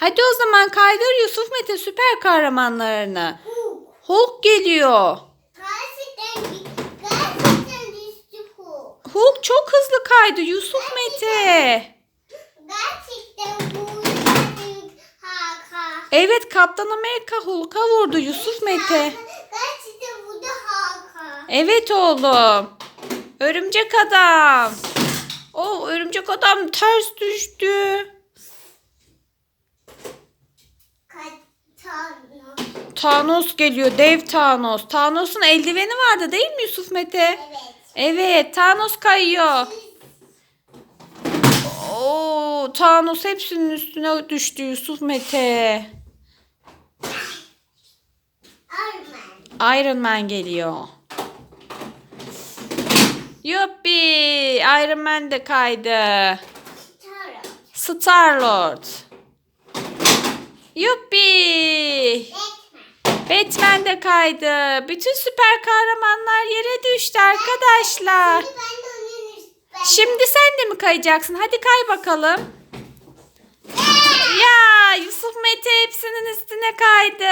Hadi o zaman kaydır Yusuf Mete süper kahramanlarını. Hulk. Hulk geliyor. Gerçekten, gerçekten düştü Hulk. Hulk çok hızlı kaydı Yusuf Mete. Gerçekten Hakan. Evet Kaptan Amerika Hulk'a vurdu Yusuf Mete. Gerçekten da Hakan. Evet oğlum. Örümcek adam. O örümcek adam ters düştü. Thanos geliyor. Dev Thanos. Thanos'un eldiveni vardı değil mi Yusuf Mete? Evet. Evet. Thanos kayıyor. Oo, Thanos hepsinin üstüne düştü Yusuf Mete. Arman. Iron Man geliyor. Yuppi. Iron Man de kaydı. Tara. Star Lord. Yuppi. Batman. De kaydı. Bütün süper kahramanlar yere düştü arkadaşlar. Şimdi sen de mi kayacaksın? Hadi kay bakalım. Ya Yusuf Mete hepsinin üstüne kaydı.